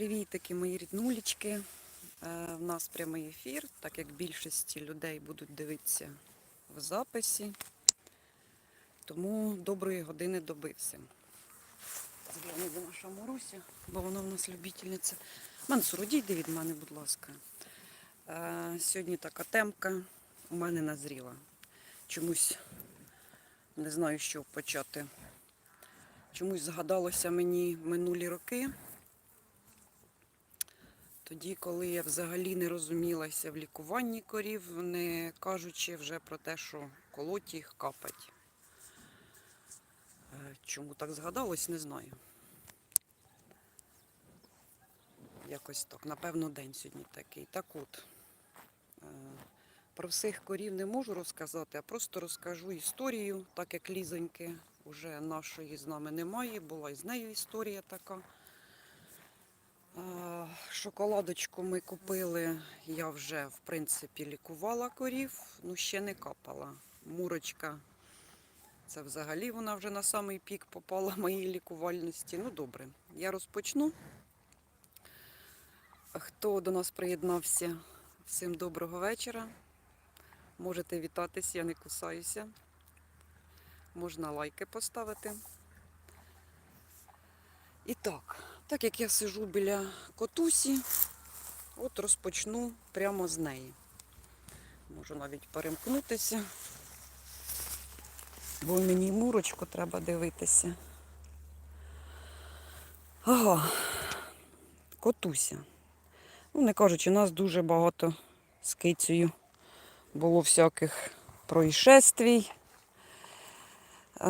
Привітики, мої ріднулічки. Е, В нас прямий ефір, так як більшості людей будуть дивитися в записі. Тому доброї години добився. Згляну до наша Маруся, бо вона в нас любительниця. Мансур, одійди від мене, будь ласка. Е, Сьогодні така темка у мене назріла. Чомусь не знаю, чого почати. Чомусь згадалося мені минулі роки. Тоді, коли я взагалі не розумілася в лікуванні корів, не кажучи вже про те, що колоть їх капать. Е, Чому так згадалось, не знаю. Якось так. Напевно, день сьогодні такий. Так от, е, про всіх корів не можу розказати, а просто розкажу історію, так як лізоньки вже нашої з нами немає, була і з нею історія така. Шоколадочку ми купили, я вже в принципі лікувала корів, ну ще не капала. Мурочка, це взагалі вона вже на самий пік попала моїй лікувальності. Ну добре, я розпочну. Хто до нас приєднався, всім доброго вечора. Можете вітатись, я не кусаюся. Можна лайки поставити. І так, так як я сижу біля котусі, от розпочну прямо з неї. Можу навіть перемкнутися, бо мені мурочку треба дивитися. Ага, котуся. Ну, не кажучи, нас дуже багато з кицею було всяких происшествій.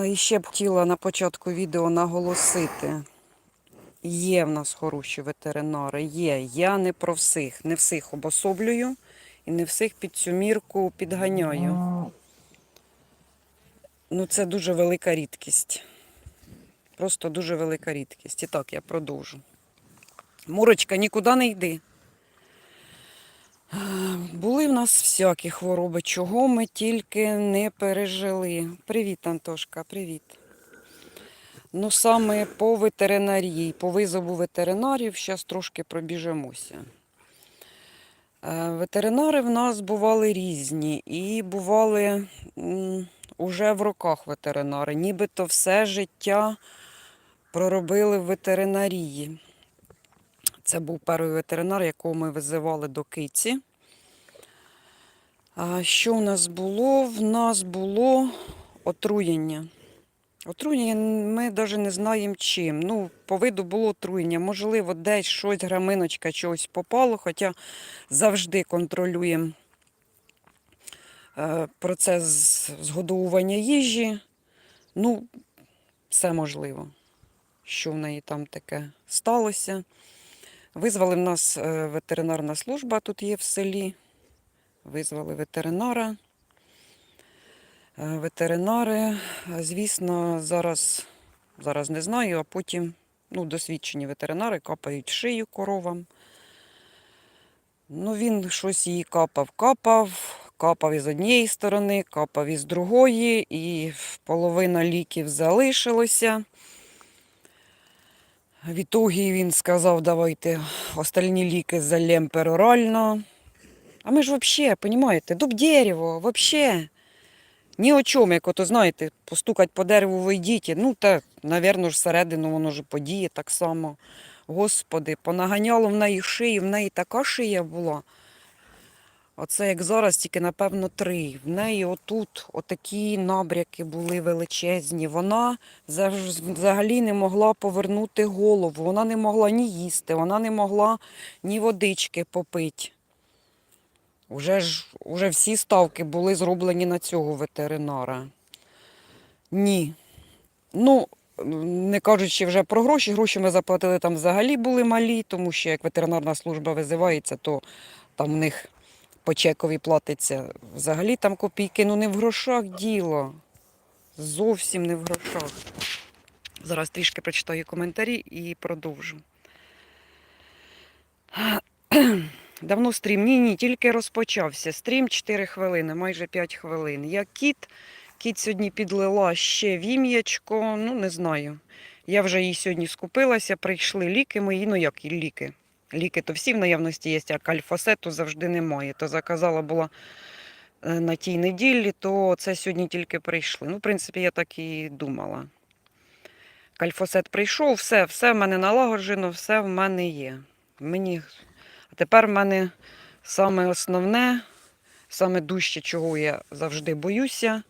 І ще б хотіла на початку відео наголосити. Є в нас хороші ветеринари, є. Я не про всіх, не всіх обособлюю і не всіх під цю мірку підганяю. Ну, це дуже велика рідкість. Просто дуже велика рідкість. І так, я продовжу. Мурочка, нікуди не йди. Були в нас всякі хвороби, чого ми тільки не пережили. Привіт, Антошка, привіт. Ну, саме по ветеринарії, по визову ветеринарів, зараз трошки пробіжемося. Е, Ветеринари в нас бували різні і бували уже в роках ветеринари. Нібито все життя проробили в ветеринарії. Це був перший ветеринар, якого ми визивали до киці. Що в нас було? В нас було отруєння. Отруєння ми навіть не знаємо чим. Ну, по виду було отруєння. Можливо, десь щось, граминочка чогось попало, хоча завжди контролюємо е, процес згодовування їжі. Ну, все можливо, що в неї там таке сталося. Визвали в нас е, ветеринарна служба, тут є в селі. Визвали ветеринара. Е, Ветеринари, звісно, зараз, зараз не знаю, а потім ну, досвідчені ветеринари капають шию коровам. Ну, він щось її капав, капав, капав із однієї сторони, капав із другої, і половина ліків залишилося. В ітогі він сказав, давайте остальні ліки залєм перорально. А ми ж взагалі, розумієте, дуб дерево, взагалі. Ні о чому, як ото, знаєте, постукать по дереву вийдіть. Ну, так, напевно, ж всередину воно ж подіє так само. Господи, понаганяло в неї шию, в неї така шия була. Оце як зараз, тільки, напевно, три. В неї отут отакі набряки були величезні. Вона взагалі не могла повернути голову. Вона не могла ні їсти, вона не могла ні водички попити. Уже ж уже всі ставки були зроблені на цього ветеринара. Ні. Ну, не кажучи вже про гроші, гроші ми заплатили там взагалі були малі, тому що як ветеринарна служба визивається, то там в них по чекові платиться взагалі там копійки. Ну не в грошах діло. Зовсім не в грошах. Зараз трішки прочитаю коментарі і продовжу. Давно стрім. Ні, ні, тільки розпочався. Стрім 4 хвилини, майже 5 хвилин. Я кіт. Кіт сьогодні підлила ще вім'ячко, ну не знаю. Я вже їй сьогодні скупилася, прийшли ліки мої, ну як ліки. Ліки то всі в наявності є, а кальфосету завжди немає. То заказала була е, на тій неділі, то це сьогодні тільки прийшли. Ну, в принципі, я так і думала. Кальфосет прийшов, все, все в мене налагоджено, все в мене є. Мені... Тепер в мене саме основне, саме дужче, чого я завжди боюся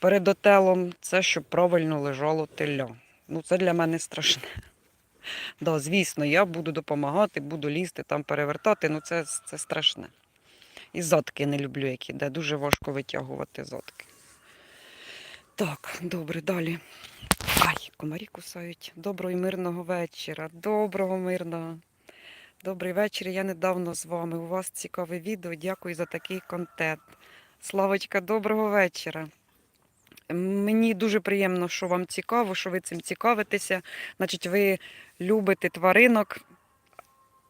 перед отелом, це щоб правильно лежало теля. Ну, це для мене страшне. Да, звісно, я буду допомагати, буду лізти, там перевертати, ну це, це страшне. І задки не люблю, які де дуже важко витягувати задки. Так, добре, далі. Ай, комарі кусають. Доброго і мирного вечора. Доброго мирного. Добрий вечір. Я недавно з вами. У вас цікаве відео. Дякую за такий контент. Славочка, доброго вечора. Мені дуже приємно, що вам цікаво, що ви цим цікавитеся. Значить, ви любите тваринок,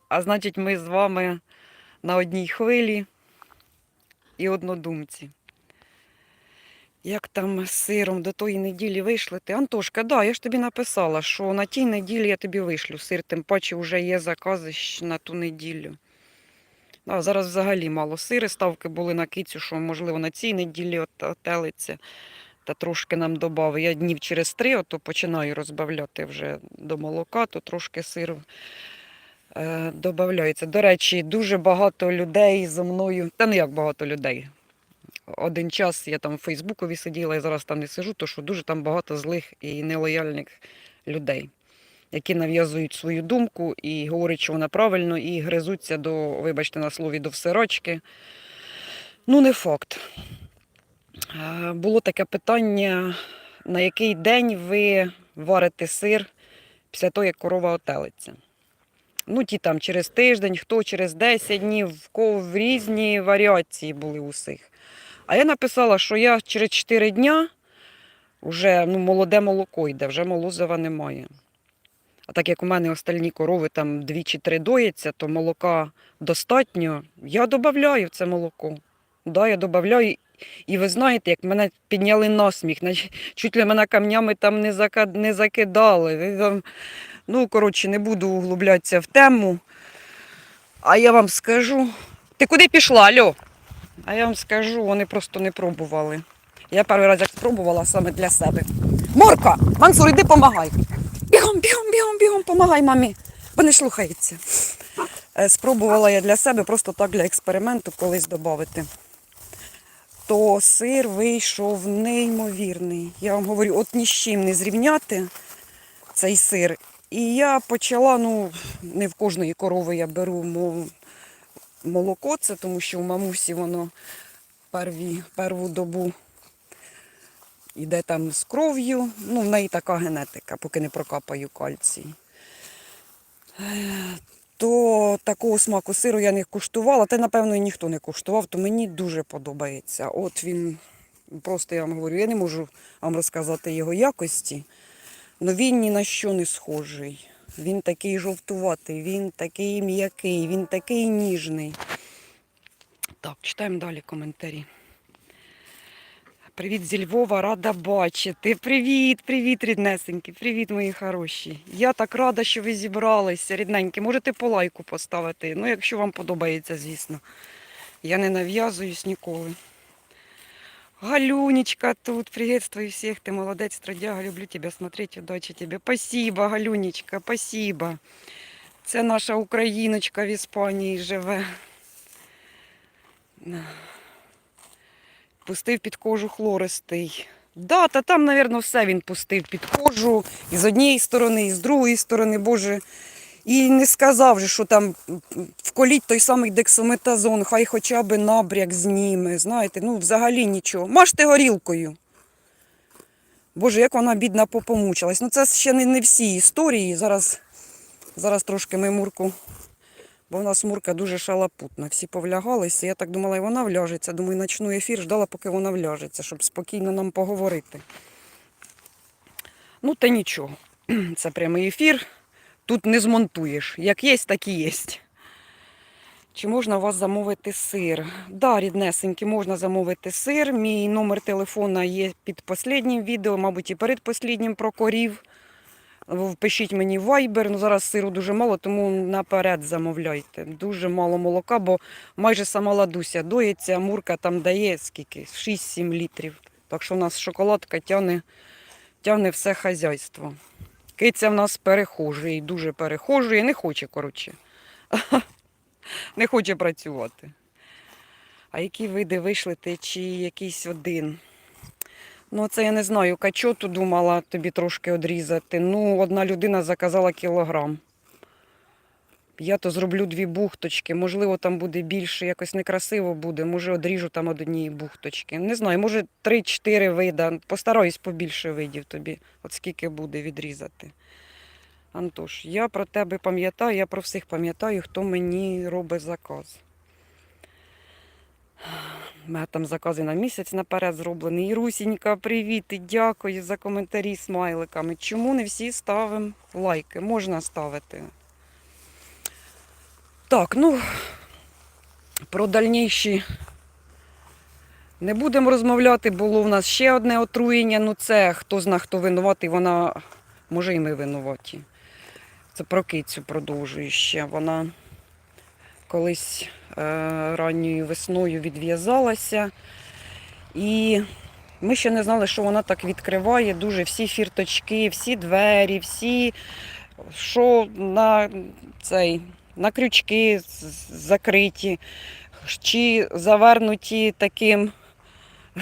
а значить, ми з вами на одній хвилі і однодумці. Як там з сиром до тої неділі вийшли ти? Антошка, да, я ж тобі написала, що на тій неділі я тобі вишлю сир, тим паче вже є закази на ту неділю. Да, зараз взагалі мало сири, ставки були на кицю, що можливо на цій неділі от, отелиться. Та трошки нам додав. Я днів через три ото починаю розбавляти вже до молока, то трошки сиру е, додається. До речі, дуже багато людей зі мною, та не як багато людей. Один час я там в Фейсбукові сиділа, і зараз там не сижу, то що дуже там багато злих і нелояльних людей, які нав'язують свою думку і говорять, що вона правильно, і гризуться до, вибачте на слові, до всерочки. Ну, не факт. Е, Було таке питання, на який день ви варите сир після того, як корова отелиться. Ну, ті там через тиждень, хто через 10 днів, в кого різні варіації були усіх. А я написала, що я через 4 дня вже ну, молоде молоко йде, вже молозива немає. А так як у мене остальні корови там 2 чи 3 доїться, то молока достатньо, я додаю це молоко. Да, я додаю. І ви знаєте, як мене підняли насміх, чуть ли мене камнями там не, закидали. Ну, коротше, не буду углублятися в тему. А я вам скажу. Ти куди пішла, Альо? А я вам скажу, вони просто не пробували. Я перший раз як спробувала саме для себе. Морка! Мансур, іди помагай. Бігом, бігом, бігом, бігом, помагай мамі, бо не слухається. Е, Спробувала я для себе просто так для експерименту колись додати. То сир вийшов неймовірний. Я вам говорю, от ні з чим не зрівняти цей сир. І я почала, ну, не в кожної корови я беру мо- молоко, це тому що у мамусі воно перві, перву добу йде там з кров'ю. Ну, в неї така генетика, поки не прокапаю кальцій. Е, То такого смаку сиру я не куштувала, та напевно і ніхто не куштував, то мені дуже подобається. От він, просто я вам говорю, я не можу вам розказати його якості, але він ні на що не схожий. Він такий жовтуватий, він такий м'який, він такий ніжний. Так, читаємо далі коментарі. Привіт зі Львова, рада бачити. Привіт, привіт, ріднесенькі, привіт, мої хороші. Я так рада, що ви зібралися, рідненькі. Можете по лайку поставити. Ну, якщо вам подобається, звісно. Я не нав'язуюсь ніколи. Галюнечка тут, приветствую всех, ты молодец, трудяга, люблю тебя смотреть, удачи тебе. Спасибо, Галюнечка, спасибо. Це наша україночка в Іспанії живе. Пустив під кожу хлористий. Да, та там, мабуть, все він пустив під кожу і з однієї сторони, і з другої сторони, Боже. І не сказав що там вколіть той самий дексаметазон, хай хоча б набряк зніме. Знаєте, ну взагалі нічого. Мажте горілкою. Боже, як вона бідна попомучилась. Ну це ще не, не всі історії. Зараз, зараз трошки ми Мурку, бо в нас Мурка дуже шалапутна. Всі повлягалися. Я так думала, і вона вляжеться. Думаю, начну ефір, ждала, поки вона вляжеться, щоб спокійно нам поговорити. Ну, та нічого. Це прямий ефір. Тут не змонтуєш. Як є, так і є. Чи можна у вас замовити сир? Да, ріднесеньки, можна замовити сир. Мій номер телефона є під останнім відео, мабуть, і перед посліднім про корів. Впишіть мені в Viber, ну зараз сиру дуже мало, тому наперед замовляйте. Дуже мало молока, бо майже сама ладуся доїться, мурка там дає скільки? 6-7 літрів. Так що в нас шоколадка тягне, тягне все хазяйство. Киця в нас перехожий, дуже перехожий, не хоче, коротше. Не хоче працювати. А які види вишлити, чи якийсь один? Ну, це я не знаю. Качоту думала тобі трошки одрізати. Ну, одна людина заказала кілограм. Я то зроблю дві бухточки. Можливо, там буде більше, якось некрасиво буде. Може, одріжу там однієї бухточки. Не знаю, може, три-чотири вида. Постараюсь побільше видів тобі, от скільки буде відрізати. Антош, я про тебе пам'ятаю, я про всіх пам'ятаю, хто мені робить заказ. У мене там закази на місяць наперед зроблені. І Русінька, привіт і дякую за коментарі з смайликами. Чому не всі ставимо лайки? Можна ставити. Так, ну про дальніші не будемо розмовляти. Було в нас ще одне отруєння. Ну це хто зна, хто винуватий, вона може і ми винуваті. Це про кицю продовжую ще. Вона колись е, ранньою весною відв'язалася. І ми ще не знали, що вона так відкриває дуже всі фірточки, всі двері, всі, що на цей, на крючки закриті, чи завернуті таким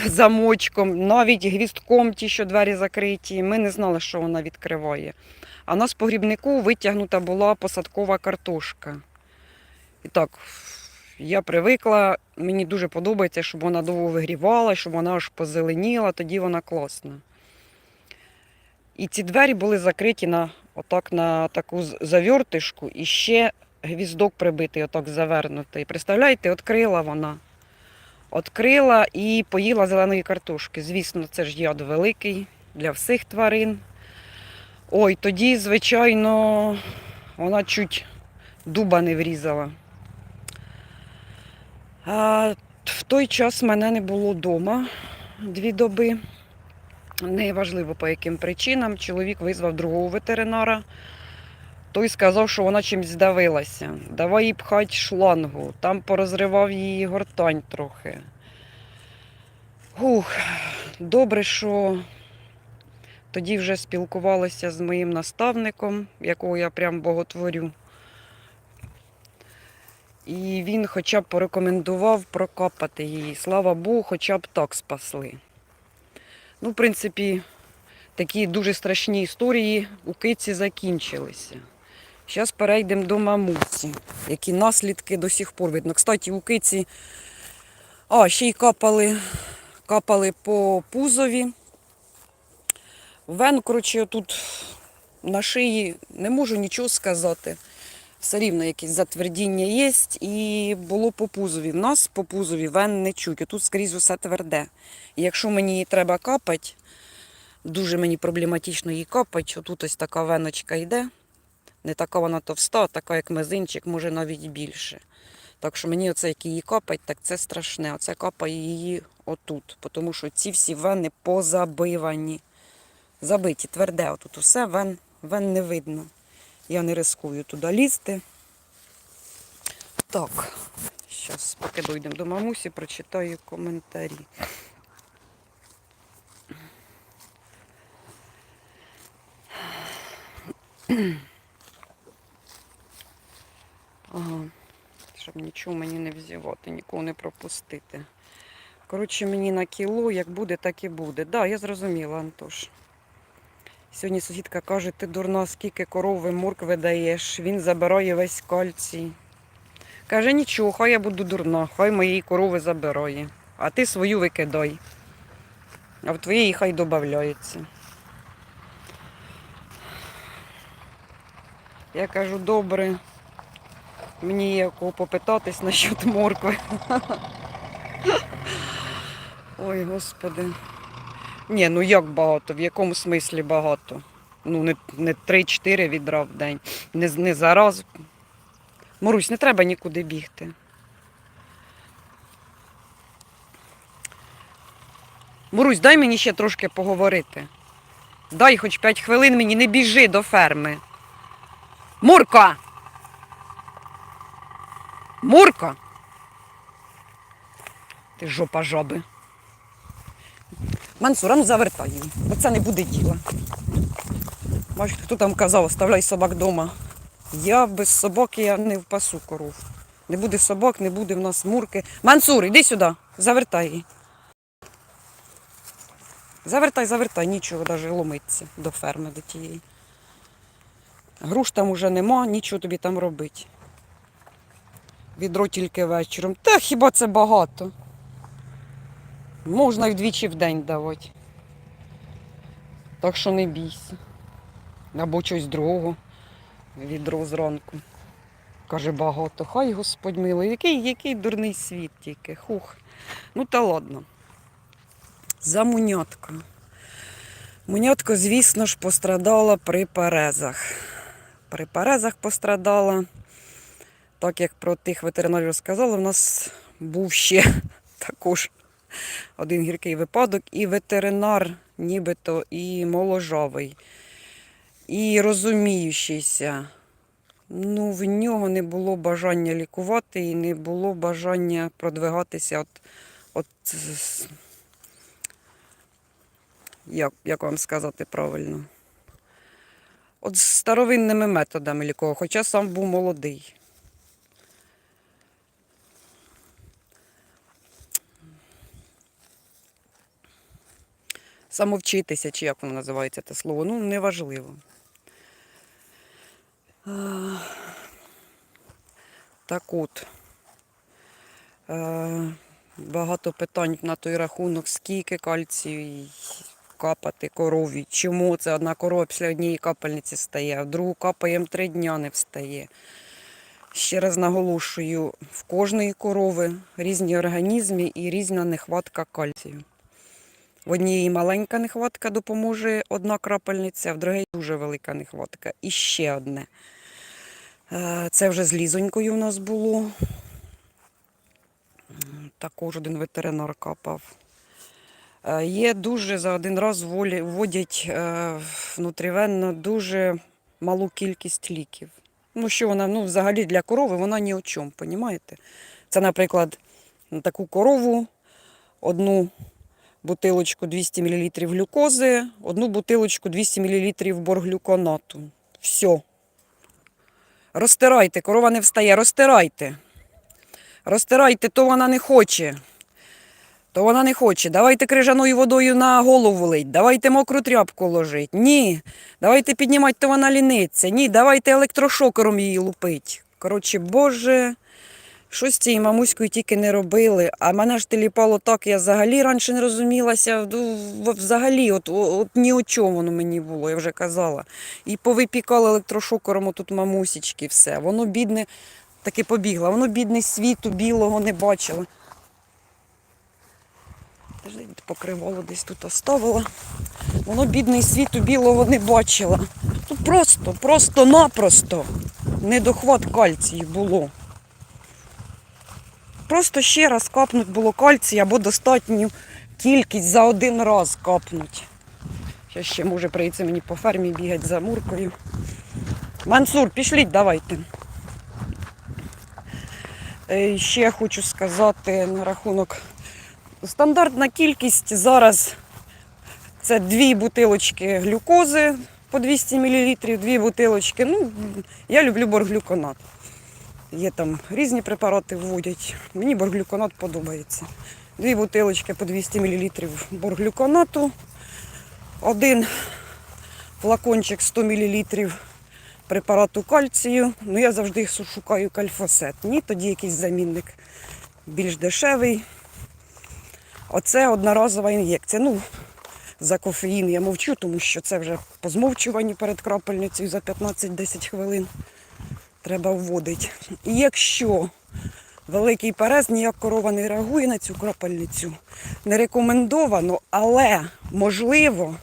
замочком, навіть гвістком ті, що двері закриті. Ми не знали, що вона відкриває. А у нас в погрібнику витягнута була посадкова картошка. І так, я привикла, мені дуже подобається, щоб вона довго вигрівала, щоб вона аж позеленіла, тоді вона класна. І ці двері були закриті на, отак, на таку завертишку і ще гвіздок прибитий, отак завернутий. Представляєте, відкрила вона. Відкрила і поїла зеленої картошки. Звісно, це ж яд великий для всіх тварин. Ой, тоді, звичайно, вона чуть дуба не врізала. А, в той час мене не було вдома дві доби. Неважливо по яким причинам. Чоловік визвав другого ветеринара. Той сказав, що вона чимось здавилася. Давай їй пхать шлангу. Там порозривав її гортань трохи. Ух, добре, що тоді вже спілкувалася з моїм наставником, якого я прям боготворю. І він хоча б порекомендував прокопати її. Слава Богу, хоча б так спасли. Ну, в принципі, такі дуже страшні історії у киці закінчилися. Зараз перейдемо до мамусі, які наслідки до сих пор видно. Кстати, у киці а, ще й капали, капали по пузові. Вен, коротше, тут на шиї не можу нічого сказати. Все рівно якесь затвердіння є, і було по пузові. В нас по пузові вен не чуть, тут скрізь усе тверде. І якщо мені її треба капати, дуже мені проблематично її капати, отут ось така веночка йде. Не така вона товста, така як мизинчик, може навіть більше. Так що мені оце, як її капать, так це страшне. Оце капає її отут, тому що ці всі вени позабивані. Забиті, тверде, отут усе, вен, вен не видно. Я не рискую туди лізти. Так, зараз, поки дійдемо до мамусі, прочитаю коментарі. Ага, щоб мені не взівати, нікого не пропустити. Коротше, мені на кіло, як буде, так і буде. Так, да, я зрозуміла, Антош. Сьогодні сусідка каже, ти дурна, скільки корови моркви даєш, він забирає весь кальцій. Каже, нічого, хай я буду дурна, хай моєї корови забирає, а ти свою викидай. А в твоєї хай додається. Я кажу, добре, мені є кого попитатись насчет моркви. Ой, господи. Ні, ну як багато, в якому смислі багато? Ну, не, не 3-4 відра в день. Не, не зараз. Марусь, не треба нікуди бігти. Марусь, дай мені ще трошки поговорити. Дай хоч 5 хвилин мені, не біжи до ферми. Мурка! Мурка! Ти жопа жаби. Мансура, ну завертай її, бо це не буде діла. Бачите, хто там казав, оставляй собак вдома. Я без собаки я не впасу коров. Не буде собак, не буде в нас мурки. Мансур, іди сюди, завертай її. Завертай, завертай, нічого навіть ломиться до ферми до тієї. Груш там уже нема, нічого тобі там робити. Відро тільки вечором. Та хіба це багато? Можна й вдвічі в день давати. Так що не бійся. Або щось другого. Відро зранку. Каже, багато. Хай Господь милий. Який, який дурний світ тільки. Хух. Ну та ладно. За мунятка. Мунятко, звісно ж, пострадала при перезах. При перезах пострадала. Так як про тих ветеринарів розказала, в нас був ще також один гіркий випадок, і ветеринар, нібито, і моложавий, і розуміючийся. Ну, в нього не було бажання лікувати і не було бажання продвигатися от, от як, як вам сказати правильно? От з старовинними методами лікував, хоча сам був молодий. Самовчитися, чи як воно називається те слово, ну неважливо. Так от. Е, Багато питань на той рахунок, скільки кальцію капати корові, чому це одна корова після однієї капельниці стає, а другу капаємо три дня не встає. Ще раз наголошую, в кожної корови різні організми і різна нехватка кальцію. В однієї маленька нехватка допоможе одна крапельниця, в другій дуже велика нехватка. І ще одне. Е, Це вже з лізонькою в нас було. Також один ветеринар капав. Е, Є дуже за один раз вводять е, внутрівенно дуже малу кількість ліків. Ну, що вона, ну, взагалі для корови вона ні о чому, понімаєте? Це, наприклад, на таку корову одну бутилочку 200 мл глюкози, одну бутилочку 200 мл борглюконату. Все. Розтирайте, корова не встає, розтирайте. Розтирайте, то вона не хоче. То вона не хоче. Давайте крижаною водою на голову лить, давайте мокру тряпку ложить. Ні. Давайте піднімати, то вона ліниться. Ні, давайте електрошокером її лупить. Коротше, Боже, щось з цією мамуською тільки не робили. А мене ж теліпало так, я взагалі раніше не розумілася. ну, Взагалі, от, от ні о чому воно мені було, я вже казала. І повипікали електрошокером тут мамусічки, все. Воно бідне, таки побігло, воно бідне світу білого не бачило. Покривало десь тут оставила. Воно бідний світу білого не бачила. Тут просто, просто-напросто недохват кальцію було. Просто ще раз капнуть було кальцію або достатню кількість за один раз капнуть. Зараз ще може прийти мені по фермі бігати за муркою. Мансур, пішліть, давайте. Е, Ще хочу сказати на рахунок. Стандартна кількість зараз це дві бутилочки глюкози по 200 мл, дві бутилочки. Ну, я люблю борглюконат. Є там різні препарати вводять. Мені борглюконат подобається. Дві бутилочки по 200 мл борглюконату, один флакончик 100 мл препарату кальцію. Ну, я завжди шукаю кальфосет. Ні, тоді якийсь замінник більш дешевий. Оце одноразова ін'єкція. Ну, за кофеїн я мовчу, тому що це вже по змовчуванню перед крапельницею за 15-10 хвилин треба вводити. І якщо великий перез, ніяк корова не реагує на цю крапельницю, не рекомендовано, але можливо,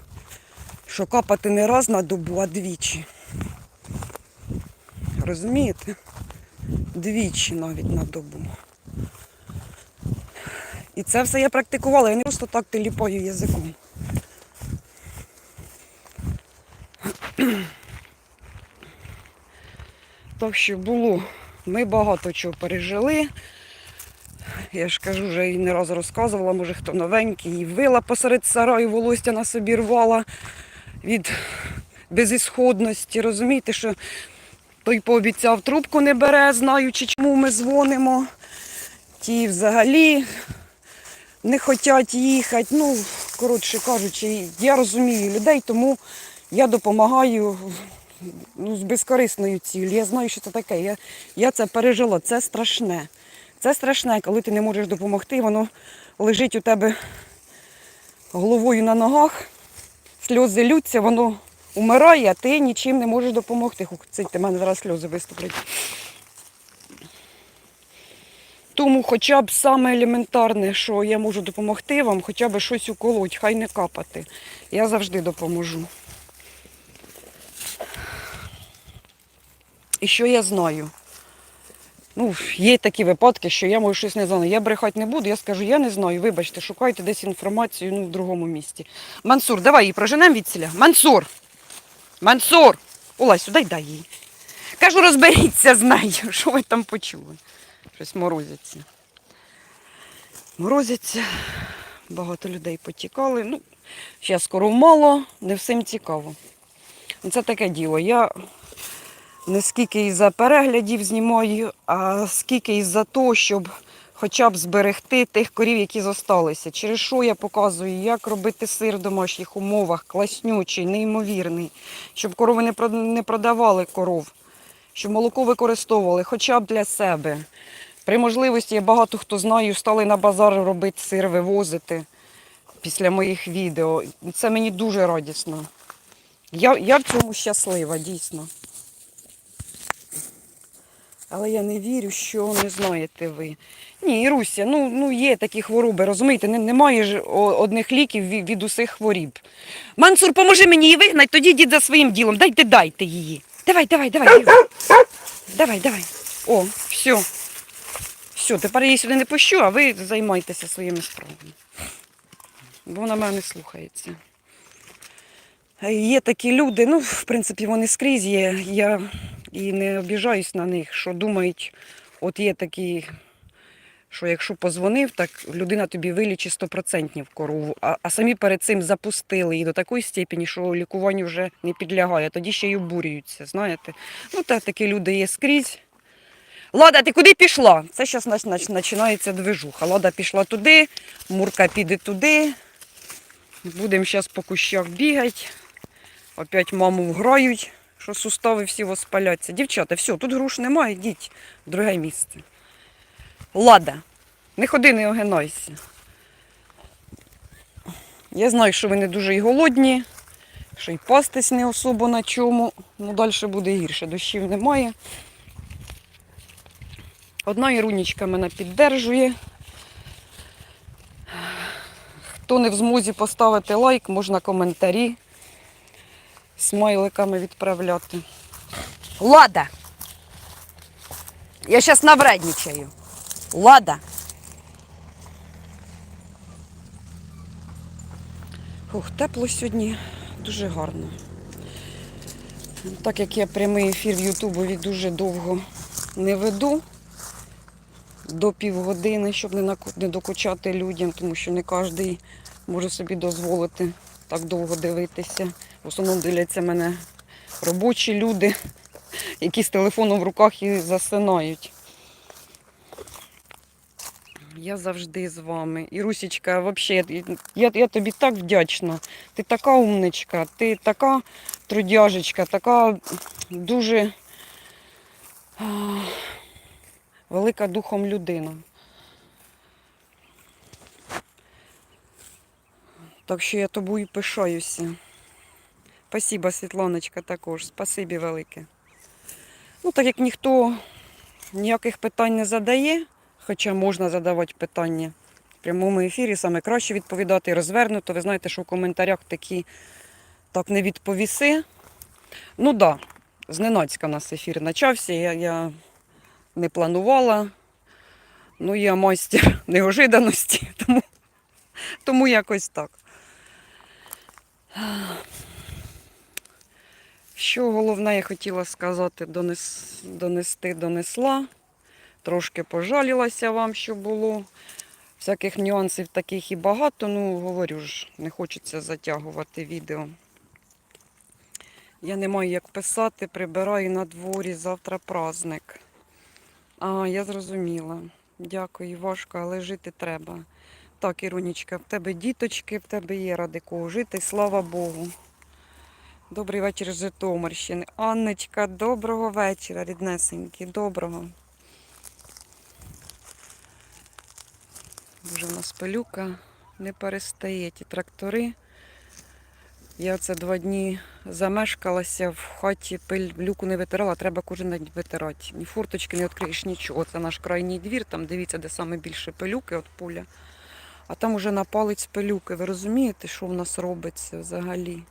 що капати не раз на добу, а двічі. Розумієте? Двічі навіть на добу. І це все я практикувала, я не просто так теліпаю язиком. Що було. Ми багато чого пережили. Я ж кажу, вже і не раз розказувала, може хто новенький, і вила посеред сараю волосся на собі рвала від безісходності. Розумієте, що той пообіцяв трубку не бере, знаючи, чому ми дзвонимо. Ті взагалі не хочуть їхати. Ну, коротше кажучи, я розумію людей, тому я допомагаю ну, з безкорисною ціллю. Я знаю, що це таке. Я, я це пережила. Це страшне. Це страшне, коли ти не можеш допомогти, воно лежить у тебе головою на ногах, сльози лються, воно умирає, а ти нічим не можеш допомогти. Цить, в мене зараз сльози виступлять. Тому хоча б саме елементарне, що я можу допомогти вам, хоча б щось уколоть, хай не капати. Я завжди допоможу. І що я знаю? Ну, є такі випадки, що я можу щось не знаю. Я брехати не буду, я скажу, я не знаю, вибачте, шукайте десь інформацію ну, в другому місці. Мансур, давай її проженемо відсіля. Мансур! Мансур! Ола, сюди дай їй. Кажу, розберіться з нею, що ви там почули. Щось морозиться. Морозиться, багато людей потікали. Ну, ще скоро мало, не всім цікаво. Це таке діло. Я не скільки із-за переглядів знімаю, а скільки із-за того, щоб хоча б зберегти тих корів, які зосталися. Через що я показую, як робити сир в домашніх умовах, класнючий, неймовірний, щоб корови не продавали коров, щоб молоко використовували хоча б для себе. При можливості я багато хто знаю, стали на базар робити сир, вивозити після моїх відео. Це мені дуже радісно. Я, я в цьому щаслива, дійсно. Але я не вірю, що не знаєте ви. Ні, Іруся, ну, ну є такі хвороби, розумієте, не- немає ж одних ліків від, від усіх хворіб. Мансур, поможи мені її вигнати, тоді дід за своїм ділом. Дайте, дайте її. Давай, давай, давай. Давай, давай. О, все. Все, тепер я її сюди не пущу, а ви займайтеся своїми справами. Бо вона мене не слухається. Є такі люди, ну, в принципі, вони скрізь є. Я і не обіжаюсь на них, що думають, от є такі, що якщо позвонив, так людина тобі вилічить 100% корову, а, а самі перед цим запустили її до такої степені, що лікуванню вже не підлягає, тоді ще й обурюються, знаєте. Ну, так, такі люди є скрізь. Лада, ти куди пішла? Це зараз починається движуха. Лада пішла туди, Мурка піде туди. Будемо зараз по кущах бігати. Опять маму вграють, що сустави всі воспаляться. Дівчата, все, тут груш немає, йдіть в друге місце. Лада, не ходи, не огинайся. Я знаю, що ви не дуже й голодні, що й пастись не особо на чому. Ну, далі буде гірше, дощів немає. Одна Ірунічка мене піддержує. Хто не в змозі поставити лайк, можна коментарі смайликами відправляти. Лада! Я зараз навредничаю. Лада. Ух, тепло сьогодні дуже гарно. Так як я прямий ефір в Ютубові дуже довго не веду, до півгодини, щоб не не докучати людям, тому що не кожен може собі дозволити так довго дивитися. В основному дивляться мене робочі люди, які з телефоном в руках і засинають. Я завжди з вами. І Русічка, взагалі, я, я тобі так вдячна. Ти така умничка, ти така трудяжечка, така дуже велика духом людина. Так що я тобою пишаюся. Спасибо, Світланочка, також. Спасибі велике. Ну, так як ніхто ніяких питань не задає, хоча можна задавати питання в прямому ефірі, саме краще відповідати розвернуто. Ви знаєте, що в коментарях такі так не відповіси. Ну так, да, зненацька у нас ефір почався. Я, я не планувала. Ну, я майстер неожиданості, тому, тому якось так. Що головне я хотіла сказати, донес, донести, донесла. Трошки пожалілася вам, що було. Всяких нюансів таких і багато. Ну, говорю ж, не хочеться затягувати відео. Я не маю як писати, прибираю на дворі, завтра праздник. А, я зрозуміла. Дякую, важко, але жити треба. Так, Іронічка, в тебе діточки, в тебе є ради кого жити, слава Богу. Добрий вечір з Житомирщини. Анночка, доброго вечора, ріднесенькі, доброго. Дуже в нас пилюка не перестає. Ті трактори. Я це два дні замешкалася в хаті, пилюку не витирала, треба кожен день витирати. Ні фурточки не відкриєш, нічого. Це наш крайній двір, там дивіться, де саме більше пилюки від поля. А там уже на палець пилюки. Ви розумієте, що в нас робиться взагалі?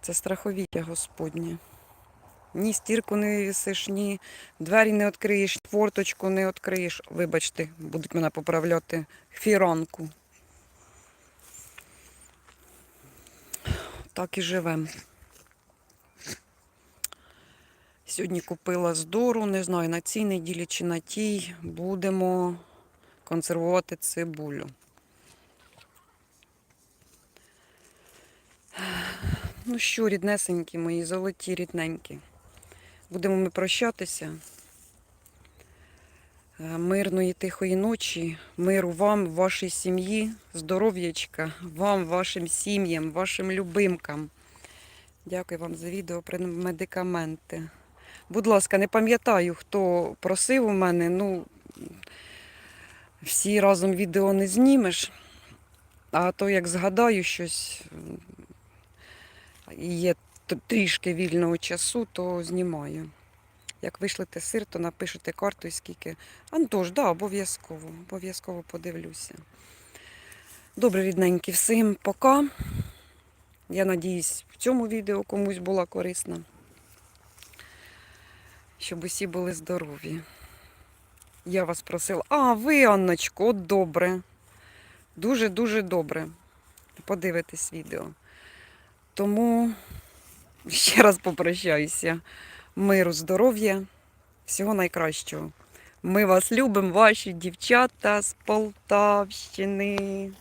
Це страховіття Господнє. Ні стірку не висиш, ні двері не відкриєш, форточку не відкриєш. Вибачте, будуть мене поправляти фіранку. Так і живемо. Сьогодні купила здору, не знаю, на цій неділі чи на тій будемо консервувати цибулю. Ну що, ріднесенькі мої, золоті рідненькі. Будемо ми прощатися. Е, Мирної тихої ночі, миру вам, вашій сім'ї, здоров'ячка, вам, вашим сім'ям, вашим любимкам. Дякую вам за відео про медикаменти. Будь ласка, не пам'ятаю, хто просив у мене. Ну, всі разом відео не знімеш. А то як згадаю щось, є трішки вільного часу, то знімаю. Як вишлете сир, то напишете карту і скільки. Антож, да, обов'язково. Обов'язково подивлюся. Добре, рідненькі, всім пока. Я надіюсь, в цьому відео комусь була корисна. Щоб усі були здорові. Я вас просила. А, ви, Анночко, добре. Дуже-дуже добре. Подивитесь відео. Тому ще раз попрощаюся. Миру, здоров'я, всього найкращого. Ми вас любимо, ваші дівчата з Полтавщини.